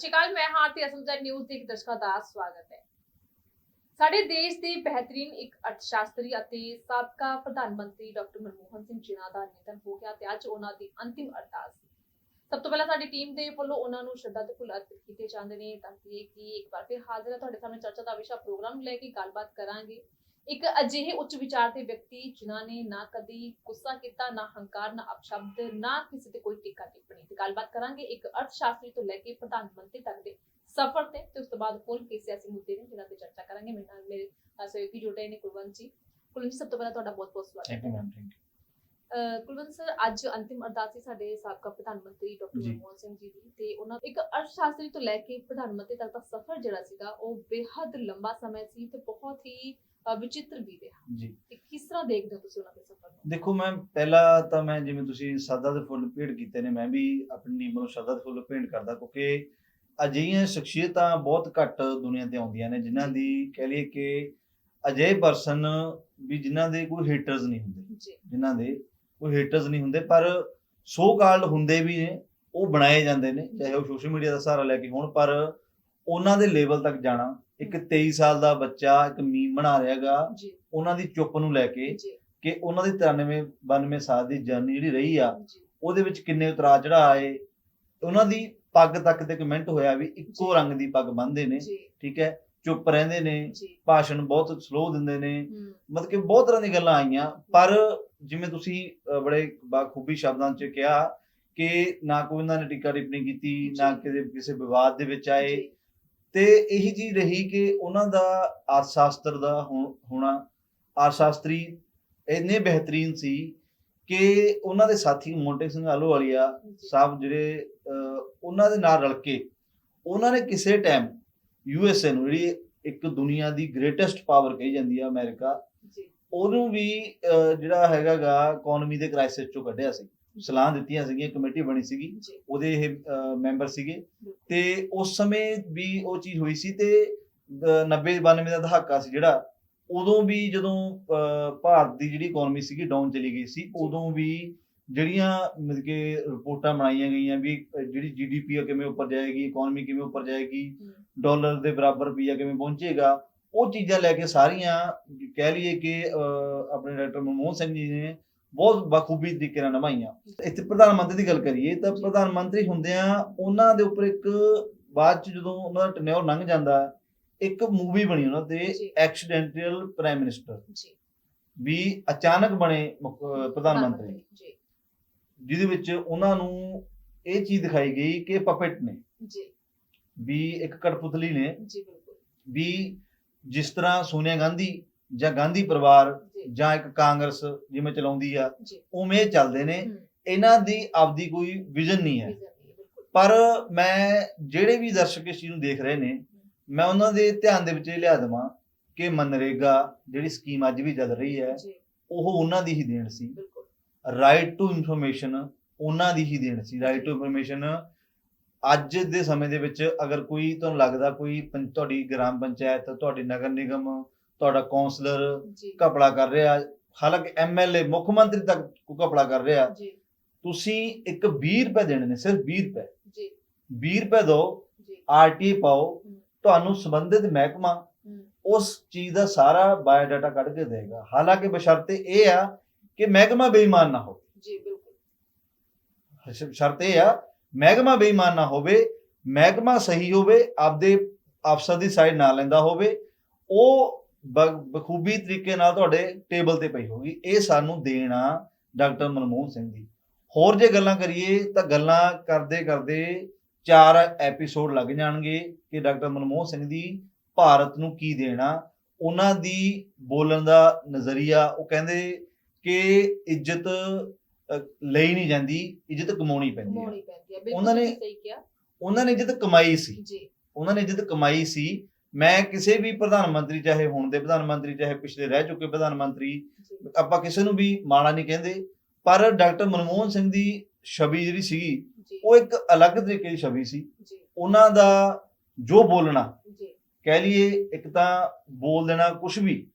ਸ਼੍ਰੀ ਅਕਾਲ, ਮੈਂ ਹਾਰਤੀ ਅਸਮਦਰ ਨਿਊਜ਼ ਦੇ ਦਰਸ਼ਕਾਂ ਦਾ ਸਵਾਗਤ ਹੈ। ਸਾਡੇ ਦੇਸ਼ ਦੇ ਬਿਹਤਰੀਨ ਇੱਕ ਅਰਥਸ਼ਾਸਤਰੀ ਅਤੇ ਸਾਬਕਾ ਪ੍ਰਧਾਨ ਮੰਤਰੀ ਡਾਕਟਰ ਮਨਮੋਹਨ ਸਿੰਘ ਜਿਨ੍ਹਾਂ ਦਾ ਨਿਧਨ ਹੋ ਗਿਆ ਤੇ ਅੱਜ ਉਹਨਾਂ ਦੀ ਅੰਤਿਮ ਅਰਦਾਸ। ਸੀ ਸਭ ਤੋਂ ਪਹਿਲਾਂ ਸਾਡੀ ਟੀਮ ਦੇ ਵੱਲੋਂ ਉਹਨਾਂ ਨੂੰ ਸ਼ਰਧਾ ਦੇ ਫੁੱਲ ਅਰਪਿਤ ਕੀਤੇ ਜਾਂਦੇ ਨੇ ਤਾਂ ਕਿ ਇੱਕ ਵਾਰ ਫਿਰ ਹਾਜ਼ਰ ਹੈ। ਤੁਹਾਡੇ ਸਾਹਮਣੇ ਚਰਚਾ ਦਾ ਵਿਸ਼ਾ ਪ੍ਰੋਗਰਾਮ ਲੈ ਕੇ ਗੱਲਬਾਤ ਕਰਾਂਗੇ। ਇੱਕ ਅਜਿਹੇ ਉੱਚ ਵਿਚਾਰ ਦੇ ਵਿਅਕਤੀ ਜਿਨ੍ਹਾਂ ਨੇ ਨਾ ਕਦੀ ਗੁੱਸਾ ਕੀਤਾ ਨਾ ਹੰਕਾਰ ਨਾ ਅਪਸ਼ਬਦ ਨਾ ਕਿਸੇ ਤੇ ਕੋਈ ਟਿੱਕਾ ਟਿੱਪਣੀ ਤੇ ਗੱਲਬਾਤ ਕਰਾਂਗੇ। ਇੱਕ ਅਰਥ ਸ਼ਾਸਤਰੀ ਤੋਂ ਲੈ ਕੇ ਪ੍ਰਧਾਨ ਮੰਤਰੀ ਤੱਕ ਦੇ ਸਫ਼ਰ ਤੇ ਤੇ ਉਸ ਤੋਂ ਬਾਅਦ ਹੋਰ ਕਈ ਸਿਆਸੀ ਮੁੱਦੇ ਨੇ ਜਿਨ੍ਹਾਂ ਤੇ ਚਰਚਾ ਕਰਾਂਗੇ। ਮੇਰੇ ਨਾਲ ਮੇਰੇ ਸਹਿਯੋਗੀ ਜੁੜੇ ਨੇ ਕੁਲਵੰਤ ਜੀ। ਕੁਲਵੰਤ ਸਭ ਤੋਂ ਪਹਿਲਾਂ ਤੁਹਾਡਾ ਬਹੁਤ ਬਹੁਤ ਸਵਾਗਤ ਥੈਂਕ ਹੈ ਯੂ ਮੈਮ ਥੈਂਕ ਅ, ਕੁਲਵੰਤ ਸਰ ਅੱਜ ਅੰਤਿਮ ਅਰਦਾਸ ਸੀ ਸਾਡੇ ਸਾਬਕਾ ਪ੍ਰਧਾਨ ਮੰਤਰੀ ਡਾਕਟਰ। ਮਨਮੋਹਨ ਸਿੰਘ ਜੀ ਦੀ। ਤੇ ਉਹਨਾਂ ਇੱਕ ਅਰਥ ਸ਼ਾਸਤਰੀ ਤੋਂ ਲੈ ਕੇ ਪ੍ਰਧਾਨ ਮੰਤਰੀ ਤੱਕ ਦਾ ਸਫ਼ਰ ਜਿਹੜਾ ਸੀਗਾ ਉਹ ਬੇहद ਲੰਬਾ ਸਮਾਂ ਸੀ ਤੇ ਬਹੁਤ ਹੀ ਵਿਚਿੱਤਰ ਵੀ ਰਿਹਾ। ਜੀ। ਤੇ ਕਿਸ ਤਰ੍ਹਾਂ ਦੇਖਦੇ ਹੋ ਤੁਸੀਂ ਉਹਨਾਂ ਦੇ ਸਫ਼ਰ ਨੂੰ? ਦੇਖੋ ਮੈਂ ਪਹਿਲਾਂ ਤਾਂ ਮੈਂ ਜਿਵੇਂ ਤੁਸੀਂ ਸਾਦਾ ਦੇ ਫੁੱਲ ਭੇਟ ਕੀਤੇ ਨੇ ਮੈਂ ਵੀ ਆਪਣੀ ਨੀਮ ਨੂੰ ਸ਼ਰਧਾ ਦੇ ਫੁੱਲ ਭੇਟ ਕਰਦਾ ਕਿਉਂਕਿ ਅਜਿਹੀਆਂ ਸ਼ਖਸੀਅਤਾਂ ਬਹੁਤ ਘੱਟ ਦੁਨੀਆ ਤੇ ਆਉਂਦੀਆਂ ਨੇ ਜਿਨ੍ਹਾਂ ਦੀ ਕਹਿ ਲਈਏ ਕਿ ਅਜਿਹੇ ਪਰਸਨ ਵੀ ਜਿਨ੍ਹਾਂ ਦੇ ਕੋਈ ਹੇਟਰਸ ਨਹੀਂ ਹੁੰਦੇ। ਜਿਨ੍ਹਾਂ ਦੇ ਕੋਈ ਹੇਟਰਸ ਨਹੀਂ ਹੁੰਦੇ ਪਰ ਸੋ ਕਾਲਡ ਹੁੰਦੇ ਵੀ ਨੇ ਉਹ ਬਣਾਏ ਜਾਂਦੇ ਨੇ ਚਾਹੇ ਉਹ ਸੋਸ਼ਲ ਮੀਡੀਆ ਦਾ ਸਹਾਰਾ ਲੈ ਕੇ ਹੋਣ ਪਰ ਉਹਨਾਂ ਦੇ ਲੈਵਲ ਤੱਕ ਜਾਣਾ। ਇੱਕ 23 ਸਾਲ ਦਾ ਬੱਚਾ ਇੱਕ ਮੀਮ ਬਣਾ ਰਿਹਾਗਾ ਜੀ। ਉਹਨਾਂ ਦੀ ਚੁੱਪ ਨੂੰ ਲੈ ਕੇ ਜੀ। ਕਿ ਉਹਨਾਂ ਦੀ 93 92 ਸਾਲ ਦੀ ਜਰਨੀ ਜਿਹੜੀ ਰਹੀ ਆ ਜੀ। ਉਹਦੇ ਵਿੱਚ ਕਿੰਨੇ ਉਤਰਾਅ ਚੜਾ ਆਏ। ਉਹਨਾਂ ਦੀ ਪੱਗ ਤੱਕ ਤੇ ਕਮੈਂਟ ਹੋਇਆ ਵੀ ਇੱਕੋ। ਰੰਗ ਦੀ ਪੱਗ ਬੰਨ੍ਹਦੇ ਨੇ ਜੀ। ਠੀਕ ਹੈ ਚੁੱਪ ਰਹਿੰਦੇ ਨੇ ਜੀ। ਭਾਸ਼ਣ ਬਹੁਤ ਸਲੋ ਦਿੰਦੇ ਨੇ। ਹਮ, ਮਤਲਬ ਕਿ ਬਹੁਤ ਤਰ੍ਹਾਂ ਦੀ ਗੱਲਾਂ ਆਈਆਂ। ਪਰ ਜਿਵੇਂ ਤੁਸੀਂ ਬੜੇ ਬਾਖੂਬੀ ਸ਼ਬਦਾਂ 'ਚ ਕਿਹਾ ਕਿ ਨਾ ਕੋਈ ਉਹਨਾਂ ਨੇ ਟਿੱਕਾ ਟਿੱਪਣੀ ਕੀਤੀ ਨਾ ਜੀ। ਕਿਸੇ ਕਿਸੇ ਵਿਵਾਦ ਦੇ ਵਿੱਚ ਆਏ। ਜੀ, ਤੇ ਇਹੀ ਚੀਜ਼ ਰਹੀ ਕਿ ਉਹਨਾਂ ਦਾ ਅਰਥ ਸ਼ਾਸਤਰ ਦਾ ਹੋਣਾ ਅਰਥ ਸ਼ਾਸਤਰੀ ਇੰਨੇ ਬਿਹਤਰੀਨ ਸੀ ਕਿ ਉਹਨਾਂ ਦੇ ਸਾਥੀ ਮੋਂਟੇ ਸਿੰਘ ਆਹਲੂਵਾਲੀਆ ਜੀ, ਸਾਹਿਬ ਜਿਹੜੇ ਉਹਨਾਂ ਦੇ ਨਾਲ ਰਲ ਕੇ ਉਹਨਾਂ ਨੇ ਕਿਸੇ ਟਾਈਮ ਯੂ ਐਸ ਏ ਨੂੰ ਜਿਹੜੀ ਇੱਕ ਦੁਨੀਆ ਦੀ ਗ੍ਰੇਟੈਸਟ ਪਾਵਰ ਕਹੀ ਜਾਂਦੀ ਆ ਅਮਰੀਕਾ ਜੀ। ਉਹਨੂੰ ਵੀ ਜਿਹੜਾ ਹੈਗਾਗਾ ਇਕਨੋਮੀ ਦੇ ਕ੍ਰਾਈਸਿਸ ਚੋਂ ਕੱਢਿਆ ਸੀ। ਸਲਾਹ ਦਿੱਤੀਆਂ ਸੀਗੀਆਂ ਕਮੇਟੀ ਬਣੀ ਸੀਗੀ। ਉਹਦੇ ਇਹ ਮੈਂਬਰ ਸੀਗੇ। ਤੇ ਉਸ ਸਮੇਂ ਵੀ ਉਹ ਚੀਜ਼ ਹੋਈ ਸੀ ਤੇ 90 92 ਦਾ ਦਹਾਕਾ ਸੀ ਜਿਹੜਾ ਉਦੋਂ ਵੀ ਜਦੋਂ ਭਾਰਤ ਦੀ ਜਿਹੜੀ ਇਕਨੋਮੀ ਸੀਗੀ ਡਾਊਨ ਚਲੀ ਗਈ ਸੀ ਉਦੋਂ ਵੀ ਜਿਹੜੀਆਂ ਮਤਲਬ ਕਿ ਰਿਪੋਰਟਾਂ ਬਣਾਈਆਂ ਗਈਆਂ ਵੀ ਜਿਹੜੀ ਜੀਡੀਪੀ ਆ ਕਿਵੇਂ ਉੱਪਰ ਜਾਏਗੀ ਇਕਨੋਮੀ ਕਿਵੇਂ ਉੱਪਰ ਜਾਏਗੀ ਡਾਲਰ ਦੇ ਬਰਾਬਰ ਰੁਪਈਆ ਕਿਵੇਂ ਪਹੁੰਚੇਗਾ ਉਹ ਚੀਜ਼ਾਂ ਲੈ ਕੇ ਸਾਰੀਆਂ ਕਹਿ ਲਈਏ ਕਿ ਆਪਣੇ ਡਾਕਟਰ ਮਨਮੋਹਨ ਸਿੰਘ ਜੀ ਨੇ ਬਹੁਤ ਬਖੂਬੀ ਤਰੀਕੇ ਨਾਲ ਨਿਭਾਈਆਂ। ਇੱਥੇ ਪ੍ਰਧਾਨ ਮੰਤਰੀ ਦੀ ਗੱਲ ਕਰੀਏ ਤਾਂ। ਪ੍ਰਧਾਨ ਮੰਤਰੀ ਹੁੰਦਿਆਂ ਉਹਨਾਂ ਦੇ ਉੱਪਰ ਇੱਕ ਬਾਅਦ ਚ ਜਦੋਂ ਉਹਨਾਂ ਦਾ ਟਨਿਓਰ ਲੰਘ ਜਾਂਦਾ ਇੱਕ ਮੂਵੀ ਬਣੀ ਉਹਨਾਂ ਤੇ। ਐਕਸੀਡੈਂਟਲ ਪ੍ਰਾਈਮ ਮਿਨਿਸਟਰ ਜੀ। ਵੀ ਅਚਾਨਕ ਬਣੇ ਪ੍ਰਧਾਨ ਮੰਤਰੀ। ਜੀ। ਜਿਹਦੇ ਵਿੱਚ ਉਹਨਾਂ ਨੂੰ ਇਹ ਚੀਜ਼ ਦਿਖਾਈ ਗਈ ਕਿ ਪਪੇਟ ਨੇ। ਜੀ। ਵੀ ਇੱਕ ਕਠਪੁਤਲੀ ਨੇ। ਜੀ ਬਿਲਕੁਲ। ਵੀ ਜਿਸ ਤਰ੍ਹਾਂ ਸੋਨੀਆ ਗਾਂਧੀ ਜਾਂ ਗਾਂਧੀ ਪਰਿਵਾਰ ਜੀ ਇੱਕ ਕਾਂਗਰਸ ਜਿਵੇਂ ਚਲਾਉਂਦੀ ਆ ਜੀ। ਉਵੇਂ ਚੱਲਦੇ ਨੇ। ਹਮ, ਇਹਨਾਂ ਦੀ ਆਪਦੀ ਕੋਈ ਵਿਜ਼ਨ ਨਹੀਂ ਹੈ। ਨਹੀਂ ਬਿਲਕੁਲ। ਪਰ ਮੈਂ ਜਿਹੜੇ ਵੀ ਦਰਸ਼ਕ ਇਸ ਚੀਜ਼ ਨੂੰ ਦੇਖ ਰਹੇ ਨੇ ਮੈਂ ਉਹਨਾਂ ਦੇ ਧਿਆਨ ਦੇ ਵਿੱਚ ਇਹ ਲਿਆ ਦੇਵਾਂ ਕਿ ਮਨਰੇਗਾ ਜਿਹੜੀ ਸਕੀਮ ਅੱਜ ਵੀ ਚੱਲ ਰਹੀ ਹੈ ਜੀ। ਉਹ ਉਹਨਾਂ ਦੀ ਹੀ ਦੇਣ ਸੀ। ਬਿਲਕੁਲ। ਰਾਈਟ ਟੂ ਇਨਫੋਰਮੇਸ਼ਨ ਉਹਨਾਂ ਦੀ ਹੀ ਦੇਣ ਸੀ। ਰਾਈਟ ਟੂ ਇਨਫੋਰਮੇਸ਼ਨ ਅੱਜ ਦੇ ਸਮੇਂ ਦੇ ਵਿੱਚ ਅਗਰ ਕੋਈ ਤੁਹਾਨੂੰ ਲੱਗਦਾ ਕੋਈ ਪੰ- ਤੁਹਾਡੀ ਗ੍ਰਾਮ ਪੰਚਾਇਤ ਤੁਹਾਡੀ ਨਗਰ ਨਿਗਮ ਤੁਹਾਡਾ ਕੌਂਸਲਰ ਜੀ। ਘਪਲਾ ਕਰ ਰਿਹਾ। ਹਾਲਾਂਕਿ ਐਮਐਲਏ ਮੁੱਖ ਮੰਤਰੀ ਤੱਕ ਘਪਲਾ ਕਰ ਰਿਹਾ। ਜੀ। ਤੁਸੀਂ ਇੱਕ 20 ਰੁਪਏ ਦੇਣੇ ਨੇ ਸਿਰਫ 20 ਰੁਪਏ। ਜੀ। 20 ਰੁਪਏ ਦਿਓ ਜੀ। ਆਰਟੀ ਪਾਓ। ਤੁਹਾਨੂੰ ਸੰਬੰਧਿਤ ਮਹਿਕਮਾ ਉਸ ਚੀਜ਼ ਦਾ ਸਾਰਾ ਬਾਇਓਡਾਟਾ ਕੱਢ ਕੇ ਦੇਗਾ। ਹਾਲਾਂਕਿ ਬਸ਼ਰਤੇ ਇਹ ਆ ਕਿ ਮਹਿਕਮਾ ਬੇਈਮਾਨ ਨਾ ਹੋਵੇ। ਜੀ ਬਿਲਕੁਲ। ਸ਼ਰਤ ਇਹ ਆ ਮਹਿਕਮਾ ਬੇਈਮਾਨ ਨਾ ਹੋਵੇ ਮਹਿਕਮਾ ਸਹੀ ਹੋਵੇ ਆਪਦੇ ਅਫਸਰ ਦੀ ਸਾਈਡ ਨਾ ਲੈਂਦਾ ਹੋਵੇ ਉਹ ਬਖੂਬੀ ਤਰੀਕੇ ਨਾਲ ਤੁਹਾਡੇ ਟੇਬਲ ਤੇ ਪਈ ਹੋਗੀ ਇਹ ਸਾਨੂੰ ਦੇਣਾ ਡਾਕਟਰ ਮਨਮੋਹਨ ਸਿੰਘ ਦੀ ਹੋਰ ਜੇ ਗੱਲਾਂ ਕਰੀਏ ਤਾਂ ਗੱਲਾਂ ਕਰਦੇ ਕਰਦੇ ਚਾਰ ਐਪੀਸੋਡ ਲੱਗ ਜਾਣਗੇ ਕਿ ਡਾਕਟਰ ਮਨਮੋਹਨ ਸਿੰਘ ਦੀ ਭਾਰਤ ਨੂੰ ਕੀ ਦੇਣਾ ਉਹਨਾਂ ਦੀ ਬੋਲਣ ਦਾ ਨਜ਼ਰੀਆ ਉਹ ਕਹਿੰਦੇ ਕਿ ਇੱਜ਼ਤ ਲਈ ਨਹੀਂ ਜਾਂਦੀ ਇੱਜ਼ਤ ਕਮਾਉਣੀ ਪੈਂਦੀ ਹੈ ਉਹਨਾਂ ਨੇ- ਤੁਸੀਂ ਸਹੀ ਕਿਹਾ। ਉਹਨਾਂ ਨੇ ਇੱਜ਼ਤ ਕਮਾਈ ਸੀ। ਜੀ। ਉਹਨਾਂ ਨੇ ਇੱਜ਼ਤ ਕਮਾਈ ਸੀ ਮੈਂ ਕਿਸੇ ਵੀ ਪ੍ਰਧਾਨ ਮੰਤਰੀ ਚਾਹੇ ਹੁਣ ਦੇ ਪ੍ਰਧਾਨ ਮੰਤਰੀ ਚਾਹੇ ਪਿਛਲੇ ਰਹਿ ਚੁੱਕੇ ਪ੍ਰਧਾਨ ਮੰਤਰੀ ਆਪਾਂ ਕਿਸੇ ਨੂੰ ਵੀ ਮਾੜਾ ਨਹੀਂ ਕਹਿੰਦੇ। ਪਰ ਡਾਕਟਰ ਮਨਮੋਹਨ ਸਿੰਘ ਦੀ ਛਵੀ ਜਿਹੜੀ ਸੀਗੀ ਉਹ ਇੱਕ ਅਲੱਗ ਤਰੀਕੇ ਦੀ ਛਵੀ ਸੀ। ਉਹਨਾਂ ਦਾ ਜੋ ਬੋਲਣਾ ਕਹਿ ਲਈਏ ਇੱਕ ਤਾਂ ਬੋਲ ਦੇਣਾ ਕੁਝ ਵੀ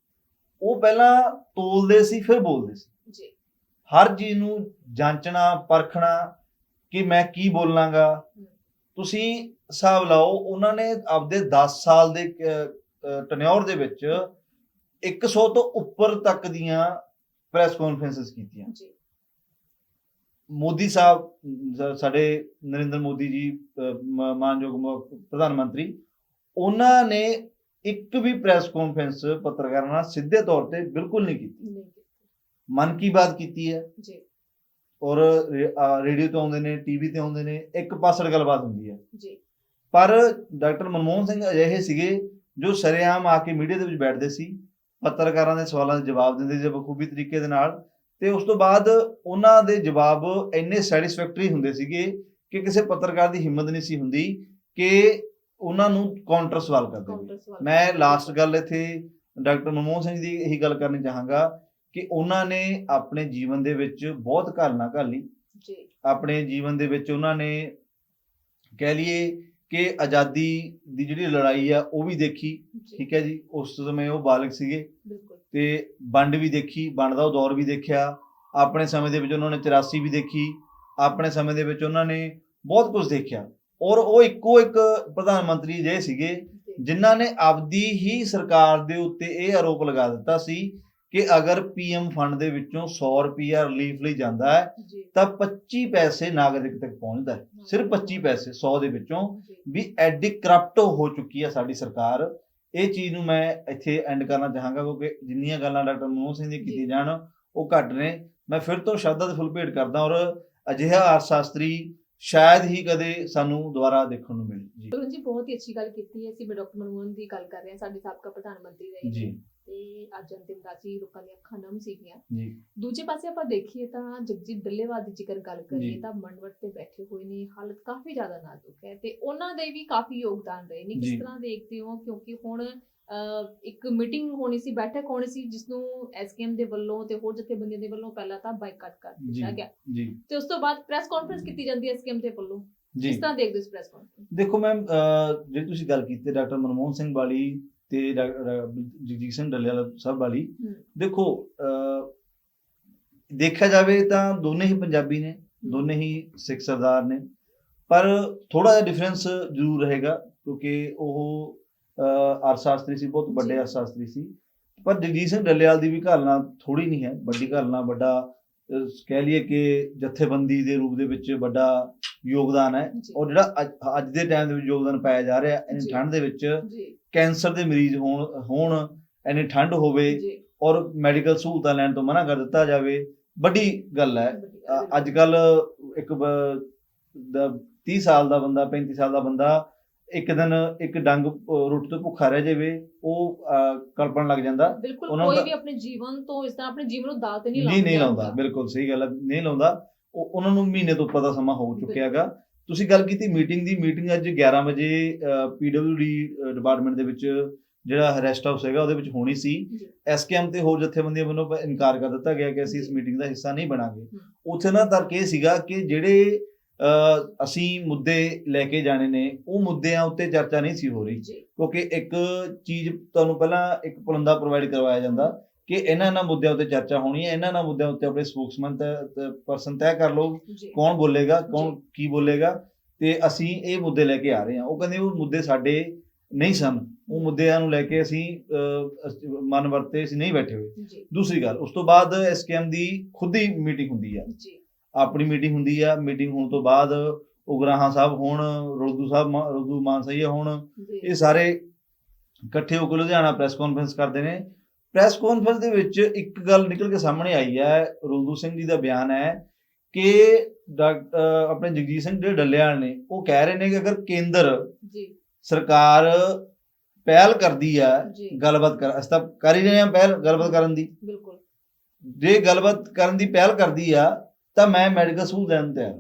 ਉਹ ਪਹਿਲਾਂ ਤੋਲਦੇ ਸੀ ਫਿਰ ਬੋਲਦੇ ਸੀ। ਜੀ। ਹਰ ਚੀਜ਼ ਨੂੰ ਜਾਂਚਣਾ ਪਰਖਣਾ ਕਿ ਮੈਂ ਕੀ ਬੋਲਾਂਗਾ। ਤੁਸੀਂ ਹਿਸਾਬ ਲਾਓ ਉਹਨਾਂ ਨੇ ਆਪਦੇ 10 ਸਾਲ ਦੇ ਟਨਿਓਰ ਦੇ ਵਿੱਚ 100 ਤੋਂ ਉੱਪਰ ਤੱਕ ਦੀਆਂ ਪ੍ਰੈਸ ਕਾਨਫਰੰਸਸ ਕੀਤੀਆਂ। ਜੀ। ਮੋਦੀ ਸਾਹਿਬ ਸਾਡੇ ਨਰਿੰਦਰ ਮੋਦੀ ਜੀ ਮਾਨਯੋਗ ਪ੍ਰਧਾਨ ਮੰਤਰੀ ਉਹਨਾਂ ਨੇ ਇੱਕ ਵੀ ਪ੍ਰੈਸ ਕਾਨਫਰੰਸ ਪੱਤਰਕਾਰਾਂ ਨਾਲ ਸਿੱਧੇ ਤੌਰ ਤੇ ਬਿਲਕੁਲ ਨਹੀਂ ਕੀਤੀ। ਮਨ ਕੀ ਬਾਤ ਕੀਤੀ ਹੈ। ਜੀ। ਔਰ ਰੇਡੀਓ ਤੇ ਆਉਂਦੇ ਨੇ ਟੀਵੀ ਤੇ ਆਉਂਦੇ ਨੇ ਇੱਕ ਪਾਸੜ ਗੱਲਬਾਤ ਹੁੰਦੀ ਹੈ। ਜੀ। ਪਰ ਡਾਕਟਰ ਮਨਮੋਹਨ ਸਿੰਘ ਅਜਿਹੇ ਸੀਗੇ ਜੋ ਸਰੇਆਮ ਆ ਕੇ ਮੀਡੀਆ ਦੇ ਵਿੱਚ ਬੈਠਦੇ ਸੀ ਪੱਤਰਕਾਰਾਂ ਦੇ ਸਵਾਲਾਂ ਦੇ ਜਵਾਬ ਦਿੰਦੇ ਸੀ ਬਖੂਬੀ ਤਰੀਕੇ ਦੇ ਨਾਲ ਤੇ ਉਸ ਤੋਂ ਬਾਅਦ ਉਹਨਾਂ ਦੇ ਜਵਾਬ ਇੰਨੇ ਸੈਟੀਸਫੈਕਟਰੀ ਹੁੰਦੇ ਸੀਗੇ ਕਿ ਕਿਸੇ ਪੱਤਰਕਾਰ ਦੀ ਹਿੰਮਤ ਨਹੀਂ ਸੀ ਹੁੰਦੀ ਕਿ ਉਹਨਾਂ ਨੂੰ ਕਾਊਂਟਰ ਸਵਾਲ ਕਰਦੇ ਕਾਊਂਟਰ ਸਵਾਲ ਮੈਂ ਲਾਸਟ ਗੱਲ ਇੱਥੇ ਡਾਕਟਰ ਮਨਮੋਹਨ ਸਿੰਘ ਦੀ ਇਹੀ ਗੱਲ ਕਰਨੀ ਚਾਹਾਂਗਾ ਕਿ ਉਹਨਾਂ ਨੇ ਆਪਣੇ ਜੀਵਨ ਦੇ ਵਿੱਚ ਬਹੁਤ ਘਾਲਣਾ ਘਾਲੀ। ਜੀ। ਆਪਣੇ ਜੀਵਨ ਦੇ ਵਿੱਚ ਉਹਨਾਂ ਨੇ ਕਹਿ ਲਈਏ ਕਿ ਆਜ਼ਾਦੀ ਦੀ ਜਿਹੜੀ ਲੜਾਈ ਆ ਉਹ ਵੀ ਦੇਖੀ ਠੀਕ ਹੈ ਜੀ। ਉਸ ਸਮੇਂ ਉਹ ਬਾਲਗ ਸੀਗੇ। ਬਿਲਕੁਲ। ਤੇ ਵੰਡ ਵੀ ਦੇਖੀ ਵੰਡ ਦਾ ਉਹ ਦੌਰ ਵੀ ਦੇਖਿਆ। ਆਪਣੇ ਸਮੇਂ ਦੇ ਵਿੱਚ ਉਹਨਾਂ ਨੇ 84 ਵੀ ਦੇਖੀ। ਆਪਣੇ ਸਮੇਂ ਦੇ ਵਿੱਚ ਉਹਨਾਂ ਨੇ ਬਹੁਤ ਕੁਝ ਦੇਖਿਆ। ਔਰ ਉਹ ਇੱਕੋ ਇੱਕ ਪ੍ਰਧਾਨ ਮੰਤਰੀ ਜੇ ਸੀਗੇ ਜਿਨ੍ਹਾਂ ਨੇ ਆਪਦੀ ਹੀ ਸਰਕਾਰ ਦੇ ਉੱਤੇ ਇਹ ਆਰੋਪ ਲਗਾ ਦਿੱਤਾ ਸੀ ਕਿ ਅਗਰ ਪੀਐਮ ਫੰਡ ਦੇ ਵਿੱਚੋਂ 100 ਰੁਪਿਆ ਰਿਲੀਫ ਲਈ ਜਾਂਦਾ ਹੈ ਤਾਂ 25 ਪੈਸੇ ਨਾਗਰਿਕ ਤੱਕ ਪਹੁੰਚਦਾ ਹੈ। ਸਿਰਫ 25 ਪੈਸੇ 100 ਦੇ ਵਿੱਚੋਂ ਵੀ ਐਡੀ ਕਰਪਟ ਹੋ ਚੁੱਕੀ ਹੈ ਸਾਡੀ ਸਰਕਾਰ। ਇਹ ਚੀਜ਼ ਨੂੰ ਮੈਂ ਇੱਥੇ ਐਂਡ ਕਰਨਾ ਚਾਹਾਂਗਾ ਕਿਉਂਕਿ ਜਿੰਨੀਆਂ ਗੱਲਾਂ ਡਾਕਟਰ ਮਨਮੋਹਨ ਸਿੰਘ ਦੀ ਕੀਤੀ। ਜਾਣ ਉਹ ਘੱਟ ਨੇ। ਮੈਂ ਫਿਰ ਤੋਂ ਸ਼ਬਦਾਂ ਦੇ ਫੁੱਲ ਭੇਟ ਕਰਦਾ ਔਰ ਅਜਿਹਾ ਅਰਥ ਸ਼ਾਸਤਰੀ ਸ਼ਾਇਦ ਹੀ ਕਦੇ ਸਾਨੂੰ ਦੁਬਾਰਾ ਦੇਖਣ ਨੂੰ ਮਿਲੇ। ਜੀ। ਬਹੁਤ ਹੀ ਅੱਛੀ ਗੱਲ ਕੀਤੀ ਹੈ। ਅਸੀਂ ਡਾਕਟਰ ਮਨਮੋਹਨ ਦੀ ਗੱਲ ਕਰ ਰਹੇ ਹਾਂ। ਸਾਡੇ ਸਾਬਕਾ ਪ੍ਰਧਾਨ ਮੰਤਰੀ ਰਹੇ ਜੀ। ਤੇ ਅੱਜ ਅੰਤਿਮ ਰਾਜੀ ਲੋਕਾਂ ਦੀਆਂ ਅੱਖਾਂ ਨਮ ਸੀਗੀਆਂ। ਜੀ। ਦੂਜੇ ਪਾਸੇ ਆਪਾਂ ਦੇਖੀਏ ਤਾਂ ਜਗਜੀਤ ਡੱਲੇਵਾਲ ਦੀ ਜੇਕਰ ਗੱਲ ਕਰੀਏ। ਤਾਂ ਮੰਡਵਟ ਤੇ ਬੈਠੇ ਹੋਏ ਨੇ ਹਾਲਤ ਕਾਫੀ ਜ਼ਿਆਦਾ ਨਾਜ਼ੁਕ ਹੈ ਤੇ ਉਹਨਾਂ ਦੇ ਵੀ ਕਾਫੀ ਯੋਗਦਾਨ ਰਹੇ ਨੇ। ਕਿਸ ਤਰ੍ਹਾਂ ਦੇਖਦੇ ਹੋ? ਕਿਉਂਕਿ ਹੁਣ ਇੱਕ ਮੀਟਿੰਗ ਹੋਣੀ ਸੀ ਬੈਠਕ ਹੋਣੀ ਸੀ ਜਿਸ ਨੂੰ ਐਸਕੇਐਮ ਦੇ ਵੱਲੋਂ ਤੇ ਹੋਰ ਜਥੇਬੰਦੀਆਂ ਦੇ ਵੱਲੋਂ ਪਹਿਲਾਂ ਤਾਂ ਬਾਈਕਾਟ ਕਰ ਦਿੱਤਾ ਗਿਆ। ਜੀ। ਤੇ ਉਸ ਤੋਂ ਬਾਅਦ ਪ੍ਰੈਸ ਕਾਨਫਰੰਸ ਕੀਤੀ ਜਾਂਦੀ ਹੈ ਐਸਕੇਐਮ ਦੇ ਵੱਲੋਂ। ਕਿਸ ਤਰ੍ਹਾਂ ਦੇਖਦੇ ਹੋ ਇਸ ਪ੍ਰੈਸ ਕਾਨਫਰੰਸ ਦੇਖੋ ਮੈਮ ਜਿਹੜੀ ਤੁਸੀਂ ਗੱਲ ਕੀਤੀ ਡਾਕਟਰ ਮਨਮੋਹਨ ਸਿੰਘ ਵਾਲੀ ਤੇ ਜਗਜੀਤ ਸਿੰਘ ਡੱਲੇਵਾਲ ਸਾਹਿਬ ਵਾਲੀ। ਦੇਖੋ ਦੇਖਿਆ ਜਾਵੇ ਤਾਂ ਦੋਨੇ ਹੀ ਪੰਜਾਬੀ ਨੇ ਦੋਨੇ ਹੀ ਸਿੱਖ ਸਰਦਾਰ ਨੇ। ਪਰ ਥੋੜਾ ਜਿਹਾ ਡਿਫਰੈਂਸ ਜ਼ਰੂਰ ਰਹੇਗਾ ਕਿਉਂਕਿ ਉਹ ਅਰਥ ਸ਼ਾਸਤਰੀ ਸੀ ਬਹੁਤ ਵੱਡੇ। ਅਰਥ ਸ਼ਾਸਤਰੀ ਸੀ। ਪਰ ਜਗਜੀਤ ਸਿੰਘ ਡੱਲੇਵਾਲ ਦੀ ਵੀ ਘਾਲਣਾ ਥੋੜੀ ਨਹੀਂ ਹੈ ਵੱਡੀ ਘਾਲਣਾ ਵੱਡਾ ਕਹਿ ਲਈਏ ਕਿ ਜਥੇਬੰਦੀ ਦੇ ਰੂਪ ਦੇ ਵਿੱਚ ਵੱਡਾ ਯੋਗਦਾਨ ਹੈ। ਔਰ ਜਿਹੜਾ ਅੱਜ ਦੇ ਟਾਈਮ ਦੇ ਵਿੱਚ ਯੋਗਦਾਨ ਪਾਇਆ ਜਾ ਰਿਹਾ ਇੰਨੀ ਜੀ। ਠੰਡ ਦੇ ਵਿੱਚ ਕੈਂਸਰ ਦੇ ਮਰੀਜ਼ ਹੋਣ ਹੋਣ ਇੰਨੀ ਠੰਡ ਹੋਵੇ ਔਰ ਮੈਡੀਕਲ ਸਹੂਲਤਾਂ ਲੈਣ ਤੋਂ ਮਨਾ ਕਰ ਦਿੱਤਾ ਜਾਵੇ ਵੱਡੀ ਗੱਲ ਹੈ। ਅੱਜ ਕੱਲ ਇੱਕ ਬ- ਦਾ 30 ਸਾਲ ਦਾ ਬੰਦਾ 35 ਸਾਲ ਦਾ ਬੰਦਾ ਇੱਕ ਦਿਨ ਇੱਕ ਡੰਗ ਰੋਟੀ ਤੋਂ ਭੁੱਖਾ ਰਹਿ ਜਾਵੇ ਉਹ ਕਲਪਣ ਲੱਗ ਜਾਂਦਾ। ਬਿਲਕੁਲ ਉਹਨਾਂ ਕੋਈ ਵੀ ਆਪਣੇ ਜੀਵਨ ਤੋਂ ਇਸ ਤਰ੍ਹਾਂ ਆਪਣੇ ਜੀਵਨ ਨੂੰ ਦਾਅ ਤੇ ਨਹੀਂ ਨਹੀਂ ਨਹੀਂ ਲਾਉਂਦਾ। ਲਾਉਂਦਾ ਬਿਲਕੁਲ ਸਹੀ ਗੱਲ ਹੈ ਨਹੀਂ ਲਾਉਂਦਾ। ਉਹ ਉਹਨਾਂ ਨੂੰ ਮਹੀਨੇ ਤੋਂ ਉੱਪਰ ਦਾ ਸਮਾਂ ਹੋ ਚੁੱਕਿਆ ਹੈਗਾ। ਤੁਸੀਂ ਗੱਲ ਕੀਤੀ ਮੀਟਿੰਗ ਦੀ ਮੀਟਿੰਗ ਅੱਜ 11 ਵਜੇ ਪੀਡਬਲਯੂਡੀ ਡਿਪਾਰਟਮੈਂਟ ਦੇ ਵਿੱਚ ਜਿਹੜਾ ਰੈਸਟ ਹਾਊਸ ਹੈਗਾ ਉਹਦੇ ਵਿੱਚ ਹੋਣੀ ਸੀ। ਐਸਕੇਐਮ ਤੇ ਹੋਰ ਜਥੇਬੰਦੀਆਂ ਵੱਲੋਂ ਇਨਕਾਰ ਕਰ ਦਿੱਤਾ ਗਿਆ ਕਿ ਅਸੀਂ ਇਸ। ਮੀਟਿੰਗ ਦਾ ਹਿੱਸਾ ਨਹੀਂ ਬਣਾਂਗੇ। ਉੱਥੇ ਨਾ ਤਰਕ ਇਹ ਸੀਗਾ ਕਿ ਜਿਹੜੇ ਅਸੀਂ ਮੁੱਦੇ ਲੈ ਕੇ ਜਾਣੇ ਨੇ ਉਹ ਮੁੱਦਿਆਂ ਉੱਤੇ ਚਰਚਾ ਨਹੀਂ ਸੀ ਹੋ ਰਹੀ ਕਿਉਂਕਿ ਇੱਕ ਚੀਜ਼ ਤੁਹਾਨੂੰ ਪਹਿਲਾਂ ਇੱਕ ਪੁਲੰਦਾ ਪ੍ਰੋਵਾਈਡ ਕਰਵਾਇਆ ਜਾਂਦਾ ਕਿ ਇਹਨਾਂ ਇਹਨਾਂ ਮੁੱਦਿਆਂ ਉੱਤੇ ਚਰਚਾ ਹੋਣੀ ਹੈ ਇਹਨਾਂ ਇਹਨਾਂ ਮੁੱਦਿਆਂ ਉੱਤੇ ਆਪਣੇ ਸਪੋਕਸਮੈਨ ਪਰਸਨ ਤੈਅ ਕਰ ਲਓ ਕੌਣ ਬੋਲੇਗਾ ਕੌਣ ਕੀ ਬੋਲੇਗਾ ਤੇ ਅਸੀਂ ਇਹ ਮੁੱਦੇ ਲੈ ਕੇ ਆ ਰਹੇ ਹਾਂ। ਉਹ ਕਹਿੰਦੇ ਉਹ ਮੁੱਦੇ ਸਾਡੇ ਨਹੀਂ ਸਨ। ਉਹ ਮੁੱਦਿਆਂ ਨੂੰ ਲੈ ਕੇ ਅਸੀਂ ਮਨ ਵਰਤੇ ਅਸੀਂ ਨਹੀਂ ਬੈਠੇ ਹੋਏ। ਦੂਸਰੀ ਗੱਲ ਉਸ ਤੋਂ ਬਾਅਦ ਐਸਕੇਐਮ ਦੀ ਖੁਦ ਹੀ ਮੀਟਿੰਗ ਹੁੰਦੀ ਆ। ਜੀ। ਆਪਣੀ ਮੀਟਿੰਗ ਹੁੰਦੀ ਆ। ਮੀਟਿੰਗ ਹੋਣ ਤੋਂ ਬਾਅਦ ਉਗਰਾਹਾਂ ਸਾਹਿਬ ਹੋਣ ਰੋਦੂ ਸਾਹਿਬ ਰੋਦੂ ਮਾਨਸਈਆ ਹੋਣ ਇਹ ਸਾਰੇ ਇਕੱਠੇ ਹੋ ਕੇ ਲੁਧਿਆਣਾ ਪ੍ਰੈਸ ਕਾਨਫਰੰਸ ਕਰਦੇ ਨੇ। ਪ੍ਰੈਸ ਕਾਨਫਰੰਸ ਦੇ ਵਿੱਚ ਇੱਕ ਗੱਲ ਨਿਕਲ ਕੇ ਸਾਹਮਣੇ ਆਈ ਹੈ ਰੁਲਦੂ ਸਿੰਘ ਜੀ ਦਾ ਬਿਆਨ ਹੈ ਕਿ ਆਪਣੇ ਜਗਜੀਤ ਸਿੰਘ ਜਿਹੜੇ ਡੱਲੇਵਾਲ ਨੇ ਉਹ ਕਹਿ ਰਹੇ ਨੇ ਕਿ ਅਗਰ ਕੇਂਦਰ ਜੀ। ਸਰਕਾਰ ਪਹਿਲ ਕਰਦੀ ਆ ਗੱਲਬਾਤ ਕਰ ਅਸੀਂ ਤਾਂ ਕਰ ਹੀ ਰਹੇ ਹਾਂ ਪਹਿਲ ਗੱਲਬਾਤ ਕਰਨ ਦੀ। ਬਿਲਕੁਲ। ਜੇ ਗੱਲਬਾਤ ਕਰਨ ਦੀ ਪਹਿਲ ਕਰਦੀ ਆ ਤਾਂ ਮੈਂ ਮੈਡੀਕਲ ਸਹੂਲਤ ਦੇਣ ਤਿਆਰ ਹਾਂ।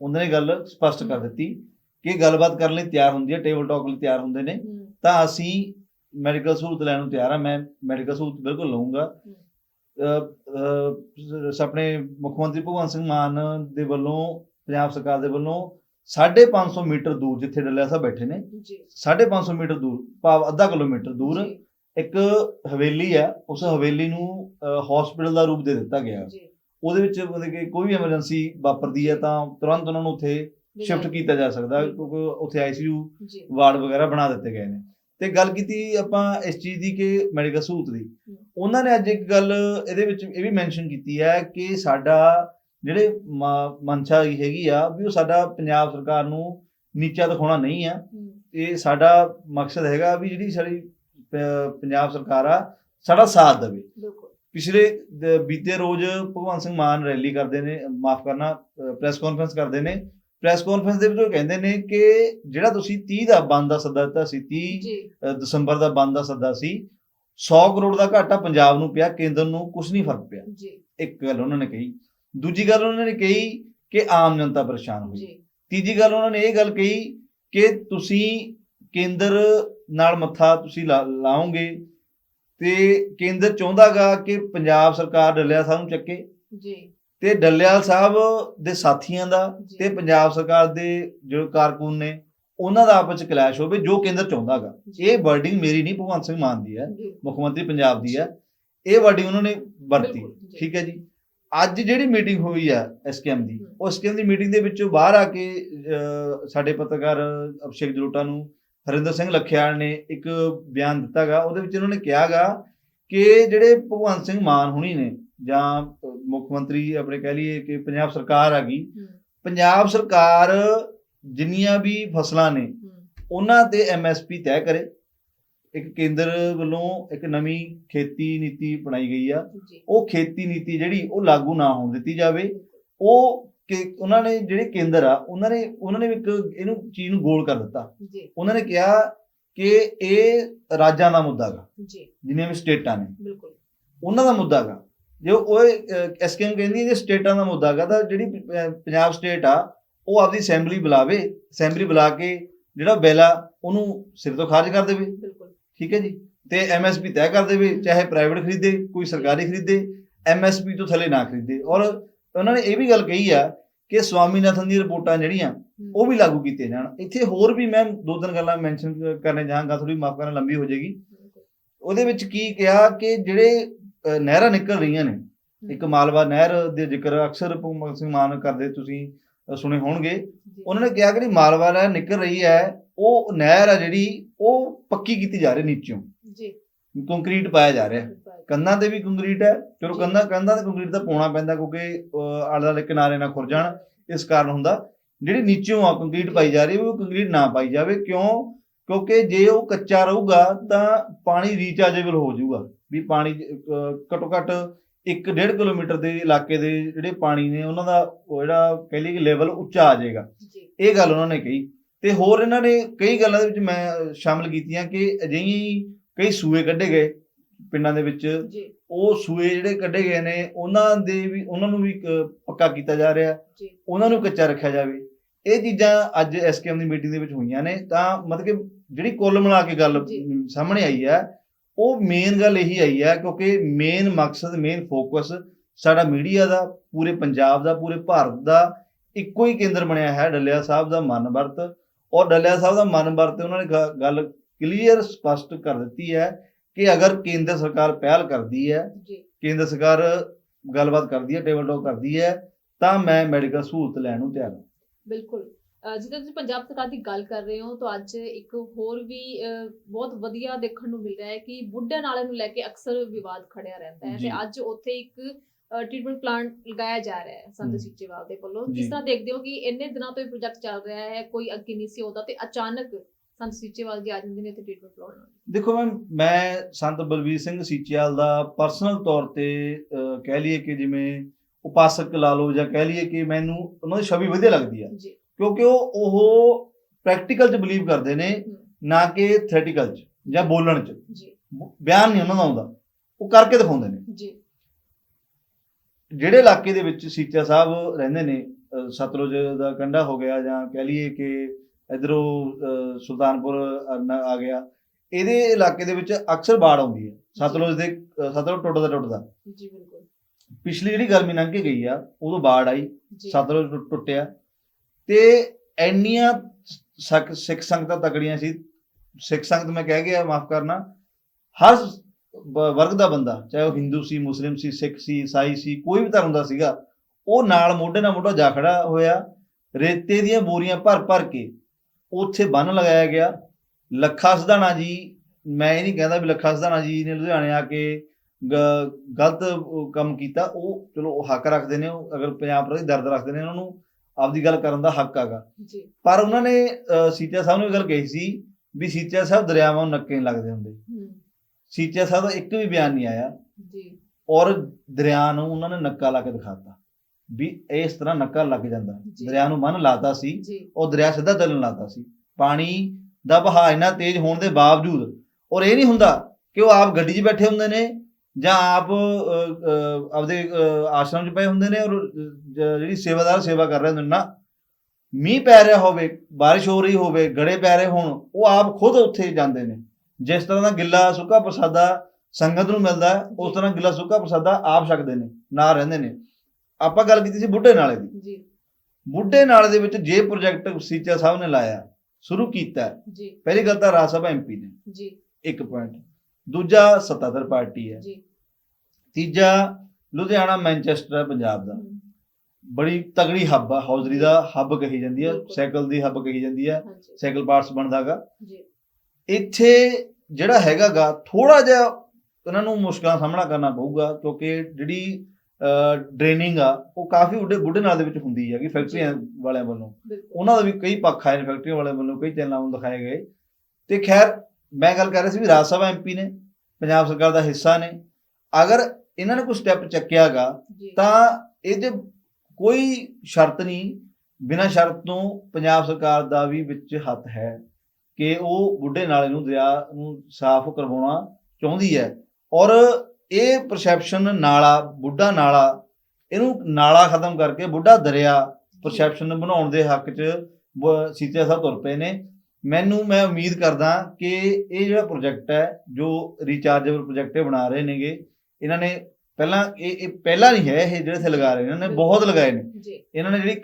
ਉਹਨਾਂ ਨੇ ਗੱਲ ਸਪਸ਼ਟ ਕਰ ਦਿੱਤੀ ਕਿ ਗੱਲਬਾਤ ਕਰਨ ਲਈ ਤਿਆਰ ਹੁੰਦੀ ਹੈ ਟੇਬਲ ਟਾਕ ਲਈ ਤਿਆਰ ਹੁੰਦੇ ਨੇ। ਤਾਂ ਅਸੀਂ ਮੈਡੀਕਲ ਸਹੂਲਤ ਲੈਣ ਨੂੰ ਤਿਆਰ ਹਾਂ ਮੈਂ ਮੈਡੀਕਲ ਸਹੂਲਤ ਬਿਲਕੁਲ ਲਵਾਂਗਾ ਆਪਣੇ ਮੁੱਖ ਮੰਤਰੀ ਭਗਵੰਤ ਸਿੰਘ ਮਾਨ ਦੇ ਵੱਲੋਂ ਪੰਜਾਬ ਸਰਕਾਰ ਦੇ ਵੱਲੋਂ 550 ਮੀਟਰ ਦੂਰ ਜਿੱਥੇ ਡੱਲਿਆ ਸਾਹਿਬ ਬੈਠੇ ਨੇ ਜੀ। 550 ਮੀਟਰ ਦੂਰ ਭਾਵ ਅੱਧਾ ਕਿਲੋਮੀਟਰ ਦੂਰ ਇੱਕ ਹਵੇਲੀ ਆ ਉਸ ਹਵੇਲੀ ਨੂੰ ਹਸਪੀਟਲ ਦਾ ਰੂਪ ਦੇ ਦਿੱਤਾ ਗਿਆ। ਉਹਦੇ ਵਿੱਚ ਮਤਲਬ ਕਿ ਕੋਈ ਵੀ ਐਮਰਜੈਂਸੀ ਵਾਪਰਦੀ ਹੈ ਤਾਂ ਤੁਰੰਤ ਉਹਨਾਂ ਨੂੰ ਉੱਥੇ ਸ਼ਿਫਟ ਕੀਤਾ ਜਾ ਸਕਦਾ। ਕਿਉਂਕਿ ਉੱਥੇ ਆਈਸੀਯੂ ਵਾਰਡ ਵਗੈਰਾ ਬਣਾ ਦਿੱਤੇ ਗਏ ਨੇ। ਤੇ ਗੱਲ ਕੀਤੀ ਆਪਾਂ ਇਸ ਚੀਜ਼ ਦੀ ਕਿ ਮੈਡੀਕਲ ਸਹੂਲਤ ਦੀ। ਉਹਨਾਂ ਨੇ ਅੱਜ ਇੱਕ ਗੱਲ ਇਹਦੇ ਵਿੱਚ ਇਹ ਵੀ ਮੈਂਸ਼ਨ ਕੀਤੀ ਹੈ ਕਿ ਸਾਡਾ ਜਿਹੜੇ ਮਨਸ਼ਾ ਹੈਗੀ ਆ ਵੀ ਉਹ ਸਾਡਾ ਪੰਜਾਬ ਸਰਕਾਰ ਨੂੰ ਨੀਚਾ ਦਿਖਾਉਣਾ ਨਹੀਂ ਆ। ਇਹ ਸਾਡਾ ਮਕਸਦ ਹੈਗਾ ਵੀ ਜਿਹੜੀ ਸਾਡੀ ਪੰਜਾਬ ਸਰਕਾਰ ਆ ਸਾਡਾ ਸਾਥ ਦੇਵੇ। ਬਿਲਕੁਲ। ਪਿਛਲੇ ਬੀਤੇ ਰੋਜ਼ ਭਗਵੰਤ ਸਿੰਘ ਮਾਨ ਰੈਲੀ ਕਰਦੇ ਨੇ ਮਾਫ ਕਰਨਾ ਪ੍ਰੈਸ ਕਾਨਫਰੰਸ ਕਰਦੇ ਨੇ। ਪ੍ਰੈਸ ਕਾਨਫਰੰਸ ਦੇ ਵਿੱਚ ਉਹ ਕਹਿੰਦੇ ਨੇ ਕਿ ਜਿਹੜਾ ਤੁਸੀਂ 30 ਦਾ ਬੰਦ ਦਾ ਸੱਦਾ ਦਿੱਤਾ ਸੀ 30 ਜੀ। ਅ, ਦਸੰਬਰ ਦਾ ਬੰਦ ਦਾ ਸੱਦਾ ਸੀ 100 ਕਰੋੜ ਦਾ ਘਾਟਾ ਪੰਜਾਬ ਨੂੰ ਪਿਆ ਕੇਂਦਰ ਨੂੰ ਕੁਝ ਨਹੀਂ ਫ਼ਰਕ ਪਿਆ। ਜੀ। ਇੱਕ ਗੱਲ ਉਹਨਾਂ ਨੇ ਕਹੀ। ਦੂਜੀ ਗੱਲ ਉਹਨਾਂ ਨੇ ਕਹੀ ਕਿ ਆਮ ਜਨਤਾ ਪਰੇਸ਼ਾਨ ਹੋਈ। ਤੀਜੀ ਗੱਲ ਉਹਨਾਂ ਨੇ ਇਹ ਗੱਲ ਕਹੀ ਕਿ ਤੁਸੀਂ ਕੇਂਦਰ ਨਾਲ ਮੱਥਾ ਤੁਸੀਂ ਲਾਓਗੇ ਤੇ ਕੇਂਦਰ ਚਾਹੁੰਦਾਗਾ ਕਿ ਪੰਜਾਬ ਸਰਕਾਰ ਡੱਲਿਆ ਸਾਹਿਬ ਨੂੰ ਚੱਕੇ। ਜੀ। ਤੇ ਡੱਲਿਆਲ ਸਾਹਿਬ ਦੇ ਸਾਥੀਆਂ ਦਾ। ਤੇ ਪੰਜਾਬ ਸਰਕਾਰ ਦੇ ਜੋ ਕਾਰਕੁਨ ਨੇ ਉਹਨਾਂ ਦਾ ਆਪਸ ਚ ਕਲੈਸ਼ ਹੋਵੇ ਜੋ ਕੇਂਦਰ ਚਾਹੁੰਦਾਗਾ। ਇਹ ਵਰਡਿੰਗ ਮੇਰੀ ਨਹੀਂ ਭਗਵੰਤ ਸਿੰਘ ਮਾਨ ਦੀ ਹੈ ਮੁੱਖ ਮੰਤਰੀ ਪੰਜਾਬ ਦੀ ਹੈ ਇਹ ਵਰਡਿੰਗ ਉਹਨਾਂ ਨੇ ਵਰਤੀ। ਠੀਕ ਹੈ ਜੀ ਅੱਜ ਜਿਹੜੀ ਮੀਟਿੰਗ ਹੋਈ ਆ ਐਸਕੇਐਮ ਦੀ। ਉਹ ਐਸਕੇਐਮ ਦੀ ਮੀਟਿੰਗ ਦੇ ਵਿੱਚੋਂ ਬਾਹਰ ਆ ਕੇ ਸਾਡੇ ਪੱਤਰਕਾਰ ਅਭਿਸ਼ੇਕ ਜਲੋਟਾ ਨੂੰ ਹਰਿੰਦਰ ਸਿੰਘ ਲਖਿਆਲ ਨੇ ਇੱਕ ਬਿਆਨ ਦਿੱਤਾਗਾ ਉਹਦੇ ਵਿੱਚ ਉਹਨਾਂ ਨੇ ਕਿਹਾਗਾ ਕਿ ਜਿਹੜੇ ਭਗਵੰਤ ਸਿੰਘ ਮਾਨ ਹੁਣੀ ਨੇ ਜਾਂ ਮੁੱਖ ਮੰਤਰੀ ਆਪਣੇ ਕਹਿ ਲਈਏ ਕਿ ਪੰਜਾਬ ਸਰਕਾਰ ਆ ਗਈ। ਪੰਜਾਬ ਸਰਕਾਰ ਜਿੰਨੀਆਂ ਵੀ ਫਸਲਾਂ ਨੇ ਉਹਨਾਂ ਤੇ ਐਮਐਸਪੀ ਤੈਅ ਕਰੇ। ਇੱਕ ਕੇਂਦਰ ਵੱਲੋਂ ਇੱਕ ਨਵੀਂ ਖੇਤੀ ਨੀਤੀ ਬਣਾਈ ਗਈ ਆ। ਉਹ ਖੇਤੀ ਨੀਤੀ ਜਿਹੜੀ ਉਹ ਲਾਗੂ ਨਾ ਹੋਣ ਦਿੱਤੀ ਜਾਵੇ। ਉਹ ਕਿ ਉਹਨਾਂ ਨੇ ਜਿਹੜੇ ਕੇਂਦਰ ਆ ਉਹਨਾਂ ਨੇ ਉਹਨਾਂ ਨੇ ਇੱਕ ਇਹਨੂੰ ਚੀਜ਼ ਨੂੰ ਗੋਲ ਕਰ ਦਿੱਤਾ। ਉਹਨਾਂ ਨੇ ਕਿਹਾ ਕਿ ਇਹ ਰਾਜਾਂ ਦਾ ਮੁੱਦਾ ਗਾ। ਜੀ। ਜਿੰਨੀਆਂ ਵੀ ਸਟੇਟਾਂ ਨੇ। ਬਿਲਕੁਲ। ਉਹਨਾਂ ਦਾ ਮੁੱਦਾ ਗਾ। ਜੇ ਉਹ ਐਸਕੇਐਮ ਕਹਿੰਦੀ ਹੈ ਜੇ ਸਟੇਟਾਂ ਦਾ ਮੁੱਦਾ ਗਾ ਤਾਂ ਜਿਹੜੀ ਪ- ਪੰਜਾਬ ਸਟੇਟ ਆ ਉਹ ਆਪਦੀ ਅਸੈਂਬਲੀ ਬੁਲਾਵੇ ਅਸੈਂਬਲੀ ਬੁਲਾ ਕੇ ਜਿਹੜਾ ਬਿੱਲ ਆ ਉਹਨੂੰ ਸਿਰ ਤੋਂ ਖਾਰਜ ਕਰ ਦੇਵੇ। ਬਿਲਕੁਲ। ਠੀਕ ਹੈ ਜੀ? ਤੇ ਐਮਐਸਪੀ ਤੈਅ ਕਰ ਦੇਵੇ ਚਾਹੇ ਪ੍ਰਾਈਵੇਟ ਖਰੀਦੇ ਕੋਈ ਸਰਕਾਰੀ ਖਰੀਦੇ ਐਮਐਸਪੀ ਤੋਂ ਥੱਲੇ ਨਾ ਖਰੀਦੇ। ਔਰ ਉਹਨਾਂ ਨੇ ਇਹ ਵੀ ਗੱਲ ਕਹੀ ਆ ਕਿ ਸਵਾਮੀਨਾਥਨ ਦੀ ਰਿਪੋਰਟਾਂ ਜਿਹੜੀਆਂ ਉਹ ਵੀ ਲਾਗੂ ਕੀਤੀਆਂ ਜਾਣ। ਇੱਥੇ ਹੋਰ ਵੀ ਮੈਂ ਦੋ ਤਿੰਨ ਗੱਲਾਂ ਮੈਂਸ਼ਨ ਕਰਨੇ ਚਾਹਾਂਗਾ ਥੋੜੀ ਮਾਫ ਕਰਨਾ ਲੰਬੀ ਹੋ ਜਾਏਗੀ। ਉਹਦੇ ਵਿੱਚ ਕੀ ਕਿਹਾ ਕਿ ਜਿਹੜੇ ਨਹਿਰਾਂ ਨਿਕਲ ਰਹੀਆਂ ਨੇ। ਇੱਕ ਮਾਲਵਾ ਨਹਿਰ ਦੇ ਜ਼ਿਕਰ ਅਕਸਰ ਭਗਵੰਤ ਸਿੰਘ ਮਾਨ ਕਰਦੇ ਤੁਸੀਂ ਸੁਣੇ ਹੋਣਗੇ। ਉਹਨਾਂ ਨੇ ਕਿਹਾ ਕਿ ਜਿਹੜੀ ਮਾਲਵਾ ਨਹਿਰ ਨਿਕਲ ਰਹੀ ਹੈ ਉਹ ਨਹਿਰ ਆ ਜਿਹੜੀ ਉਹ ਪੱਕੀ ਕੀਤੀ ਜਾ ਰਹੀ ਨੀਚੋਂ। ਜੀ। ਕੰਕਰੀਟ ਪਾਇਆ ਜਾ ਰਿਹਾ। ਕੰਧਾਂ ਤੇ ਵੀ ਕੰਕਰੀਟ ਹੈ। ਚਲੋ। ਕੰਧਾਂ ਕੰਧਾਂ ਤੇ ਕੰਕਰੀਟ ਤਾਂ ਪਾਉਣਾ ਪੈਂਦਾ ਕਿਉਂਕਿ ਆਲੇ ਦੁਆਲੇ ਕਿਨਾਰੇ ਨਾ ਖੁਰ ਜਾਣ। ਇਸ ਕਾਰਨ ਹੁੰਦਾ। ਜਿਹੜੀ ਨੀਚੋਂ ਆ ਕੰਕਰੀਟ ਪਾਈ ਜਾ ਰਹੀ ਉਹ ਕੰਕਰੀਟ ਨਾ ਪਾਈ ਜਾਵੇ। ਕਿਉਂ? ਕਿਉਂਕਿ ਜੇ ਉਹ ਕੱਚਾ ਰਹੂਗਾ ਤਾਂ ਪਾਣੀ ਰੀਚਾਰਜੇਬਲ ਹੋ ਜਾਊਗਾ। ਵੀ ਪਾਣੀ ਘੱਟੋ ਘੱਟ 1.5 ਕਿਲੋਮੀਟਰ ਦੇ ਇਲਾਕੇ ਦੇ ਜਿਹੜੇ ਪਾਣੀ ਨੇ ਉਹਨਾਂ ਦਾ ਉਹ ਜਿਹੜਾ ਕਹਿ ਲਈਏ ਕਿ ਲੈਵਲ ਉੱਚਾ ਆ ਜਾਏਗਾ। ਇਹ ਗੱਲ ਉਹਨਾਂ ਨੇ ਕਹੀ। ਤੇ ਹੋਰ ਇਹਨਾਂ ਨੇ ਕਈ ਗੱਲਾਂ ਦੇ ਵਿੱਚ ਮੈਂ ਸ਼ਾਮਲ ਕੀਤੀਆਂ ਕਿ ਅਜਿਹੀ ਕਈ ਸੂਏ ਕੱਢੇ ਗਏ ਪਿੰਡਾਂ ਦੇ ਵਿੱਚ। ਉਹ ਸੂਏ ਜਿਹੜੇ ਕੱਢੇ ਗਏ ਨੇ ਉਹਨਾਂ ਦੇ ਵੀ ਉਹਨਾਂ ਨੂੰ ਵੀ ਪੱਕਾ ਕੀਤਾ ਜਾ ਰਿਹਾ। ਉਹਨਾਂ ਨੂੰ ਕੱਚਾ ਰੱਖਿਆ ਜਾਵੇ। ਇਹ ਚੀਜ਼ਾਂ ਅੱਜ ਐਸਕੇਐਮ ਦੀ ਮੀਟਿੰਗ ਦੇ ਵਿੱਚ ਹੋਈਆਂ ਨੇ ਤਾਂ ਮਤਲਬ ਕਿ ਜਿਹੜੀ ਕੁੱਲ ਮਿਲਾ ਕੇ ਗੱਲ ਸਾਹਮਣੇ ਆਈ ਹੈ ਉਹ ਮੇਨ ਗੱਲ ਇਹੀ ਆਈ ਹੈ ਕਿਉਂਕਿ ਮੇਨ ਮਕਸਦ ਮੇਨ ਫੋਕਸ ਸਾਡਾ ਮੀਡੀਆ ਦਾ ਪੂਰੇ ਪੰਜਾਬ ਦਾ ਪੂਰੇ ਭਾਰਤ ਦਾ ਇੱਕੋ ਹੀ ਕੇਂਦਰ ਬਣਿਆ ਹੈ ਡੱਲਿਆ ਸਾਹਿਬ ਦਾ ਮਨ ਵਰਤ। ਔਰ ਡੱਲਿਆ ਸਾਹਿਬ ਦਾ ਮਨ ਵਰਤ ਉਹਨਾਂ ਨੇ ਗੱਲ ਕਲੀਅਰ ਸਪਸ਼ਟ ਕਰ ਦਿੱਤੀ ਹੈ ਕਿ ਅਗਰ ਕੇਂਦਰ ਸਰਕਾਰ ਪਹਿਲ ਕਰਦੀ ਹੈ ਕੇਂਦਰ ਸਰਕਾਰ ਗੱਲਬਾਤ ਕਰਦੀ ਹੈ ਟੇਬਲ ਟਾਕ ਕਰਦੀ ਹੈ ਤਾਂ ਮੈਂ ਮੈਡੀਕਲ ਸਹੂਲਤ ਲੈਣ ਨੂੰ ਤਿਆਰ ਹਾਂ। ਬਿਲਕੁਲ ਜਿੱਦਾਂ ਤੁਸੀਂ ਪੰਜਾਬ ਸਰਕਾਰ ਦੀ ਗੱਲ ਕਰ ਰਹੇ ਹੋ ਤਾਂ ਅੱਜ ਇੱਕ ਹੋਰ ਵੀ ਬਹੁਤ ਵਧੀਆ ਦੇਖਣ ਨੂੰ ਮਿਲ ਰਿਹਾ ਹੈ ਕਿ ਬੁੱਢੇ ਨਾਲੇ ਨੂੰ ਲੈ ਕੇ ਅਕਸਰ ਵਿਵਾਦ ਖੜਿਆ ਰਹਿੰਦਾ ਹੈ। ਤੇ ਅੱਜ ਉੱਥੇ ਇੱਕ ਟ੍ਰੀਟਮੈਂਟ ਪਲਾਂਟ ਲਗਾਇਆ ਜਾ ਰਿਹਾ ਹੈ ਸੰਤ। ਸੀਚੇਵਾਲ ਦੇ ਵੱਲੋਂ। ਜਿਸ ਤਰ੍ਹਾਂ ਦੇਖਦੇ ਹੋ ਕਿ ਇੰਨੇ ਦਿਨਾਂ ਤੋਂ ਇਹ ਪ੍ਰੋਜੈਕਟ ਚੱਲ ਰਿਹਾ ਹੈ ਕੋਈ ਅੱਗੇ ਨਹੀਂ ਸੀ ਹੁੰਦਾ ਤੇ ਅਚਾਨਕ ਸੰਤ ਸੀਚੇਵਾਲ ਜੀ ਆ ਜਾਂਦੇ ਨੇ ਇੱਥੇ ਟ੍ਰੀਟਮੈਂਟ ਪਲਾਂਟ ਦੇਖੋ ਮੈਂ ਮੈਂ ਸੰਤ ਬਲਵੀਰ ਸਿੰਘ ਸੀਚੇਵਾਲ ਦਾ ਪਰਸਨਲ ਤੌਰ ਤੇ ਕਹਿ ਲਈਏ ਕਿ ਜਿਵੇਂ ਉਪਾਸਕ ਲਾ ਲਓ ਜਾਂ ਕਹਿ ਲਈਏ ਕਿ ਮੈਨੂੰ ਉਹਨਾਂ ਦੀ ਛਵੀ ਵਧੀਆ ਲੱਗਦੀ ਆ। ਜੀ। ਕਿਉਂਕਿ ਉਹ ਉਹ ਪ੍ਰੈਕਟੀਕਲ 'ਚ ਬਲੀਵ ਕਰਦੇ ਨੇ ਨਾ ਕਿ ਥਿਓਰੀਟੀਕਲ 'ਚ ਜਾਂ ਬੋਲਣ 'ਚ। ਜੀ। ਬਿਆਨ ਨਹੀਂ ਉਹਨਾਂ ਦਾ ਆਉਂਦਾ। ਉਹ ਕਰਕੇ ਦਿਖਾਉਂਦੇ ਨੇ। ਜੀ। ਜਿਹੜੇ ਇਲਾਕੇ ਦੇ ਵਿੱਚ ਸੀਚਾ ਸਾਹਿਬ ਰਹਿੰਦੇ ਨੇ ਸਤਲੁਜ ਦਾ ਕੰਢਾ ਹੋ ਗਿਆ ਜਾਂ ਕਹਿ ਲਈਏ ਕਿ ਇਧਰੋਂ ਸੁਲਤਾਨਪੁਰ ਆ- ਗਿਆ ਇਹਦੇ ਇਲਾਕੇ ਦੇ ਵਿੱਚ ਅਕਸਰ ਬਾੜ ਆਉਂਦੀ ਹੈ। ਸਤਲੁਜ ਦੇ ਸਤਲੁਜ ਟੁੱਟਦਾ ਟੁੱਟਦਾ ਜੀ ਬਿਲਕੁਲ। ਪਿਛਲੀ ਜਿਹੜੀ ਗਰਮੀ ਲੰਘ ਕੇ ਗਈ ਆ ਉਦੋਂ ਬਾੜ ਆਈ ਸਤਲੁਜ ਟੁੱਟ- ਟੁੱਟਿਆ। ਤੇ ਇੰਨੀਆਂ ਸਿੱਖ ਸਿੱਖ ਸੰਗਤਾਂ ਤਕੜੀਆਂ ਸੀ। ਸਿੱਖ ਸੰਗਤ ਮੈਂ ਕਹਿ ਗਿਆ ਮਾਫ ਕਰਨਾ ਹਰ ਬ- ਵਰਗ ਦਾ ਬੰਦਾ ਚਾਹੇ ਉਹ ਹਿੰਦੂ ਸੀ ਮੁਸਲਿਮ ਸੀ ਸਿੱਖ ਸੀ ਈਸਾਈ ਸੀ ਕੋਈ ਵੀ ਧਰਮ ਦਾ ਸੀਗਾ ਉਹ ਨਾਲ ਮੋਢੇ ਨਾਲ ਮੋਢਾ ਜਾ ਖੜਾ ਹੋਇਆ ਰੇਤੇ ਦੀਆਂ ਬੋਰੀਆਂ ਭਰ ਭਰ ਕੇ ਉੱਥੇ ਬੰਨ ਲਗਾਇਆ ਗਿਆ। ਲੱਖਾ ਸਧਾਣਾ ਜੀ ਮੈਂ ਇਹ ਨਹੀਂ ਕਹਿੰਦਾ ਵੀ ਲੱਖਾ ਸਧਾਣਾ ਜੀ ਨੇ ਲੁਧਿਆਣੇ ਆ ਕੇ ਗਲਤ ਕੰਮ ਕੀਤਾ ਉਹ ਚਲੋ ਉਹ ਹੱਕ ਰੱਖਦੇ ਨੇ ਉਹ ਅਗਰ ਪੰਜਾਬ ਪ੍ਰਤੀ ਦਰਦ ਰੱਖਦੇ ਨੇ ਉਹਨਾਂ ਨੂੰ ਆਪਦੀ ਗੱਲ ਕਰਨ ਦਾ ਹੱਕ ਹੈਗਾ। ਜੀ। ਪਰ ਉਹਨਾਂ ਨੇ ਸੀਤਿਆ ਸਾਹਿਬ ਨੂੰ ਇਹ ਗੱਲ ਕਹੀ ਸੀ ਵੀ ਸੀਤਿਆ ਸਾਹਿਬ ਦਰਿਆਵਾਂ ਨੂੰ ਨੱਕੇ ਨਹੀਂ ਲੱਗਦੇ ਹੁੰਦੇ। ਸੀਤਿਆ ਸਾਹਿਬ ਦਾ ਇੱਕ ਵੀ ਬਿਆਨ ਨਹੀਂ ਆਇਆ। ਜੀ। ਔਰ ਦਰਿਆ ਨੂੰ ਉਹਨਾਂ ਨੇ ਨੱਕਾ ਲਾ ਕੇ ਦਿਖਾਤਾ ਵੀ ਇਸ ਤਰ੍ਹਾਂ ਨੱਕਾ ਲੱਗ ਜਾਂਦਾ। ਦਰਿਆ ਨੂੰ ਮਨ ਲਾਤਾ ਸੀ ਉਹ ਦਰਿਆ ਸਿੱਧਾ ਚੱਲਣ ਲਾਤਾ ਸੀ। ਪਾਣੀ ਦਾ ਵਹਾਅ ਇੰਨਾ ਤੇਜ਼ ਹੋਣ ਦੇ ਬਾਵਜੂਦ ਔਰ ਇਹ ਨਹੀਂ ਹੁੰਦਾ ਕਿ ਉਹ ਆਪ ਗੱਡੀ 'ਚ ਬੈਠੇ ਹੁੰਦੇ ਨੇ ਜਾਂ ਆਪ ਆਪਦੇ ਆਸ਼ਰਮ 'ਚ ਪਏ ਹੁੰਦੇ ਨੇ ਔਰ ਜਿਹੜੀ ਸੇਵਾਦਾਰ ਸੇਵਾ ਕਰ ਰਹੇ ਹੁੰਦੇ ਨੇ ਨਾ ਮੀਂਹ ਪੈ ਰਿਹਾ ਹੋਵੇ ਬਾਰਿਸ਼ ਹੋ ਰਹੀ ਹੋਵੇ ਗੜੇ ਪੈ ਰਹੇ ਹੋਣ ਉਹ ਆਪ ਖੁਦ ਉੱਥੇ ਜਾਂਦੇ ਨੇ। ਜਿਸ ਤਰ੍ਹਾਂ ਦਾ ਗਿੱਲਾ ਸੁੱਕਾ ਪ੍ਰਸਾਦਾ ਸੰਗਤ ਨੂੰ ਮਿਲਦਾ ਉਸ ਤਰ੍ਹਾਂ ਗਿੱਲਾ ਸੁੱਕਾ ਪ੍ਰਸਾਦਾ ਆਪ ਛਕਦੇ ਨੇ ਨਾਲ ਰਹਿੰਦੇ ਨੇ। ਆਪਾਂ ਗੱਲ ਕੀਤੀ ਸੀ ਬੁੱਢੇ ਨਾਲੇ ਦੀ। ਜੀ। ਬੁੱਢੇ ਨਾਲੇ ਦੇ ਵਿੱਚ ਜੇ ਪ੍ਰੋਜੈਕਟ ਸੀਚਾ ਸਾਹਿਬ ਨੇ ਲਾਇਆ ਸ਼ੁਰੂ ਕੀਤਾ। ਜੀ। ਪਹਿਲੀ ਗੱਲ ਤਾਂ ਰਾਜ ਸਭਾ ਐਮਪੀ ਨੇ। ਜੀ। ਇੱਕ ਪੁਆਇੰਟ ਦੂਜਾ ਸੱਤਾਧਰ ਪਾਰਟੀ ਹੈ। ਜੀ। ਤੀਜਾ ਲੁਧਿਆਣਾ ਮੈਂਚੈਸਟਰ ਹੈ ਪੰਜਾਬ ਦਾ। ਬੜੀ ਤਗੜੀ ਹੱਬ ਆ ਹੌਜ਼ਰੀ ਦਾ ਹੱਬ ਕਹੀ ਜਾਂਦੀ ਹੈ। ਸਾਈਕਲ ਦੀ ਹੱਬ ਕਹੀ ਜਾਂਦੀ ਹੈ ਸਾਈਕਲ ਪਾਰਟਸ ਬਣਦਾਗਾ ਜੀ। ਇੱਥੇ ਜਿਹੜਾ ਹੈਗਾਗਾ ਥੋੜਾ ਜਿਹਾ ਉਹਨਾਂ ਨੂੰ ਮੁਸ਼ਕਲਾਂ ਸਾਹਮਣਾ ਕਰਨਾ ਪਊਗਾ ਕਿਉਂਕਿ ਜਿਹੜੀ ਡਰੇਨਿੰਗ ਆ ਉਹ ਕਾਫੀ ਉੱਡੇ ਬੁੱਢੇ ਨਾਲ ਦੇ ਵਿੱਚ ਹੁੰਦੀ ਹੈਗੀ ਫੈਕਟਰੀਆਂ ਵਾਲਿਆਂ ਵੱਲੋਂ। ਉਹਨਾਂ ਦਾ ਵੀ ਕਈ ਪੱਖ ਆਏ ਨੇ ਫੈਕਟਰੀਆਂ ਵਾਲਿਆਂ ਵੱਲੋਂ ਕਈ ਚੈਨਲਾਂ ਨੂੰ ਦਿਖਾਏ ਗਏ। ਤੇ ਖੈਰ ਮੈਂ ਗੱਲ ਕਰ ਰਿਹਾ ਸੀ ਵੀ ਰਾਜ ਸਭਾ ਐਮਪੀ ਨੇ ਪੰਜਾਬ ਸਰਕਾਰ ਦਾ ਹਿੱਸਾ ਨੇ। ਅਗਰ ਇਹਨਾਂ ਨੇ ਕੋਈ ਸਟੈਪ ਚੱਕਿਆਗਾ ਤਾਂ ਇਹਦੇ ਕੋਈ ਸ਼ਰਤ ਨਹੀਂ ਬਿਨਾਂ ਸ਼ਰਤ ਤੋਂ ਪੰਜਾਬ ਸਰਕਾਰ ਦਾ ਵੀ ਵਿੱਚ ਹੱਥ ਹੈ ਕਿ ਉਹ ਬੁੱਢੇ ਨਾਲੇ ਨੂੰ ਦਰਿਆ ਨੂੰ ਸਾਫ਼ ਕਰਵਾਉਣਾ ਚਾਹੁੰਦੀ ਹੈ। ਔਰ ਇਹ ਪਰਸੈਪਸ਼ਨ ਨਾਲਾ ਬੁੱਢਾ ਨਾਲਾ ਇਹਨੂੰ ਨਾਲਾ ਖਤਮ ਕਰਕੇ ਬੁੱਢਾ ਦਰਿਆ ਪਰਸੈਪਸ਼ਨ ਬਣਾਉਣ ਦੇ ਹੱਕ 'ਚ ਸੀਤਿਆ ਸਾਹਿਬ ਤੁਰ ਪਏ ਨੇ। ਮੈਨੂੰ ਮੈਂ ਉਮੀਦ ਕਰਦਾ ਕਿ ਇਹ ਜਿਹੜਾ ਪ੍ਰੋਜੈਕਟ ਹੈ ਜੋ ਰੀਚਾਰਜੇਬਲ ਪ੍ਰੋਜੈਕਟ ਬਣਾ ਰਹੇ ਨੇਗੇ ਇਹਨਾਂ ਨੇ ਪਹਿਲਾਂ ਇਹ ਇਹ ਪਹਿਲਾ ਨਹੀਂ ਹੈ ਇਹ ਜਿਹੜੇ ਇੱਥੇ ਲਗਾ ਰਹੇ ਨੇ ਇਹਨਾਂ ਨੇ ਬਹੁਤ ਲਗਾਏ ਨੇ। ਇਹਨਾਂ ਨੇ ਜਿਹੜੀ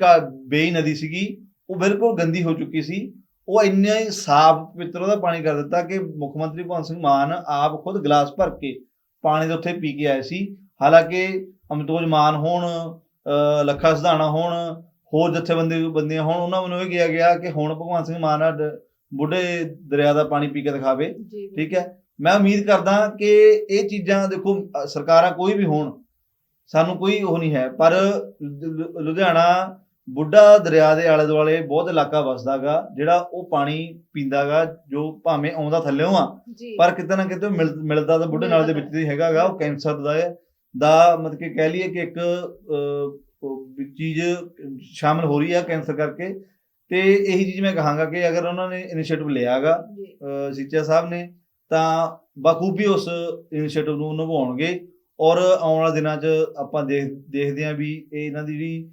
ਬੇਈ ਨਦੀ ਸੀਗੀ ਉਹ ਬਿਲਕੁਲ ਗੰਦੀ ਹੋ ਚੁੱਕੀ ਸੀ। ਉਹ ਇੰਨਾ ਹੀ ਸਾਫ਼ ਪਵਿੱਤਰ ਉਹਦਾ ਪਾਣੀ ਕਰ ਦਿੱਤਾ ਕਿ ਮੁੱਖ ਮੰਤਰੀ ਭਗਵੰਤ ਸਿੰਘ ਮਾਨ ਆਪ ਖੁਦ ਗਲਾਸ ਭਰ ਕੇ ਪਾਣੀ ਦੇ ਉੱਥੇ ਪੀ ਕੇ ਆਏ ਸੀ। ਹਾਲਾਂਕਿ ਅਮਤੋਜ ਮਾਨ ਹੋਣ ਲੱਖਾ ਸਿਧਾਣਾ ਹੋਣ ਹੋਰ ਜਥੇਬੰਦੀ ਬੰਦੀਆਂ ਹੋਣ ਉਹਨਾਂ ਵੱਲੋਂ ਇਹ ਕਿਹਾ ਗਿਆ ਕਿ ਹੁਣ ਭਗਵੰਤ ਸਿੰਘ ਮਾਨ ਬੁੱਢੇ ਦਰਿਆ ਦਾ ਪਾਣੀ ਪੀ ਕੇ ਦਿਖਾਵੇ ਠੀਕ ਹੈ? ਮੈਂ ਉਮੀਦ ਕਰਦਾ ਕਿ ਇਹ ਚੀਜ਼ਾਂ ਦੇਖੋ ਸਰਕਾਰਾਂ ਕੋਈ ਵੀ ਹੋਣ ਸਾਨੂੰ ਕੋਈ ਉਹ ਨਹੀਂ ਹੈ ਪਰ ਲੁਧਿਆਣਾ ਬੁੱਢਾ ਦਰਿਆ ਦੇ ਆਲੇ ਦੁਆਲੇ ਬਹੁਤ ਇਲਾਕਾ ਵਸਦਾਗਾ ਜਿਹੜਾ ਉਹ ਪਾਣੀ ਪੀਂਦਾਗਾ ਜੋ ਭਾਵੇਂ ਆਉਂਦਾ ਥੱਲੇੋਂ ਆ ਪਰ ਕਿਤੇ ਨਾ ਕਿਤੇ ਮਿਲ- ਮਿਲਦਾ ਤਾਂ ਬੁੱਢੇ ਨਾਲ ਦੇ ਵਿੱਚ ਹੀ ਹੈਗਾਗਾ ਉਹ ਕੈਂਸਰ ਦਾ ਹੈ ਦਾ ਮਤਲਬ ਕਿ ਕਹਿ ਲਈਏ ਕਿ ਇੱਕ ਚੀਜ਼ ਸ਼ਾਮਲ ਹੋ ਰਹੀ ਹੈ ਕੈਂਸਰ ਕਰਕੇ ਤੇ ਇਹੀ ਚੀਜ਼ ਮੈਂ ਕਹਾਂਗਾ ਕਿ ਅਗਰ ਉਹਨਾਂ ਨੇ ਇਨੀਸ਼ੀਏਟਿਵ ਲਿਆਗਾ ਸੀਚਾ ਸਾਹਿਬ ਨੇ ਤਾਂ ਬਖੂਬੀ ਉਸ ਇਨੀਸ਼ੀਏਟਿਵ ਨੂੰ ਨਿਭਾਉਣਗੇ ਔਰ ਆਉਣ ਵਾਲੇ ਦਿਨਾਂ 'ਚ ਆਪਾਂ ਦੇਖ ਦੇਖਦੇ ਹਾਂ ਵੀ ਇਹ ਇਹਨਾਂ ਦੀ ਜਿਹੜੀ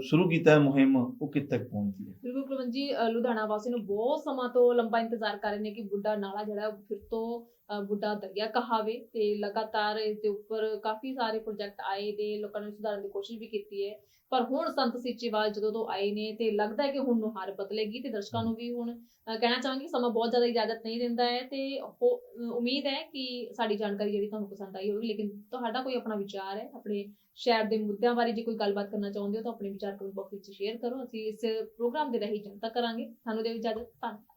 ਸ਼ੁਰੂ ਕੀਤਾ ਹੈ ਮੁਹਿੰਮ ਉਹ ਕਿੱਥੇ ਤੱਕ ਪਹੁੰਚਦੀ ਹੈ। ਬਿਲਕੁਲ ਕੁਲਵੰਤ ਜੀ ਅ, ਲੁਧਿਆਣਾ ਵਾਸੀ ਨੂੰ ਬਹੁਤ ਸਮਾਂ ਤੋਂ ਲੰਬਾ ਇੰਤਜ਼ਾਰ ਕਰ ਰਹੇ ਨੇ ਕਿ ਬੁੱਢਾ ਨਾਲਾ ਜਿਹੜਾ ਫਿਰ ਤੋਂ ਬੁੱਢਾ ਦਰਿਆ ਕਹਾਵੇ ਤੇ ਲਗਾਤਾਰ ਇਸ ਦੇ ਉੱਪਰ ਕਾਫੀ ਸਾਰੇ ਪ੍ਰੋਜੈਕਟ ਆਏ ਨੇ, ਲੋਕਾਂ ਨੇ ਸੁਧਾਰਨ ਦੀ ਕੋਸ਼ਿਸ਼ ਵੀ ਕੀਤੀ ਹੈ। ਪਰ ਹੁਣ ਸੰਤ ਸੀਚੇਵਾਲ ਜਦੋਂ ਤੋਂ ਆਏ ਨੇ ਤੇ ਲੱਗਦਾ ਹੈ ਕਿ ਹੁਣ ਨੁਹਾਰ ਬਦਲੇਗੀ ਤੇ ਦਰਸ਼ਕਾਂ ਨੂੰ ਵੀ ਹੁਣ ਕਹਿਣਾ ਚਾਹਾਂਗੀ ਸਮਾਂ ਬਹੁਤ ਜ਼ਿਆਦਾ ਇਜਾਜ਼ਤ ਨਹੀਂ ਦਿੰਦਾ ਹੈ ਤੇ ਉਮੀਦ ਹੈ ਕਿ ਸਾਡੀ ਜਾਣਕਾਰੀ ਜਿਹੜੀ ਤੁਹਾਨੂੰ ਪਸੰਦ ਆਈ ਹੋਵੇਗੀ, ਲੇਕਿਨ ਤੁਹਾਡਾ ਕੋਈ ਆਪਣਾ ਵਿਚਾਰ ਹੈ, ਆਪਣੇ ਸ਼ਹਿਰ ਦੇ ਮੁੱਦਿਆਂ ਬਾਰੇ ਜੇ ਕੋਈ ਗੱਲਬਾਤ ਕਰਨਾ ਚਾਹੁੰਦੇ ਹੋ ਤਾਂ ਆਪਣੇ ਵਿਚਾਰ ਕਮੈਂਟ ਬਾਕਸ ਵਿੱਚ ਸ਼ੇਅਰ ਕਰੋ। ਅਸੀਂ ਇਸ ਪ੍ਰੋਗਰਾਮ ਦੇ ਰਾਹੀਂ ਜਨਤਾ ਕਰਾਂਗੇ। ਸਾਨੂੰ ਦੇ ਇਜਾਜ਼ਤ, ਧੰਨਵਾਦ।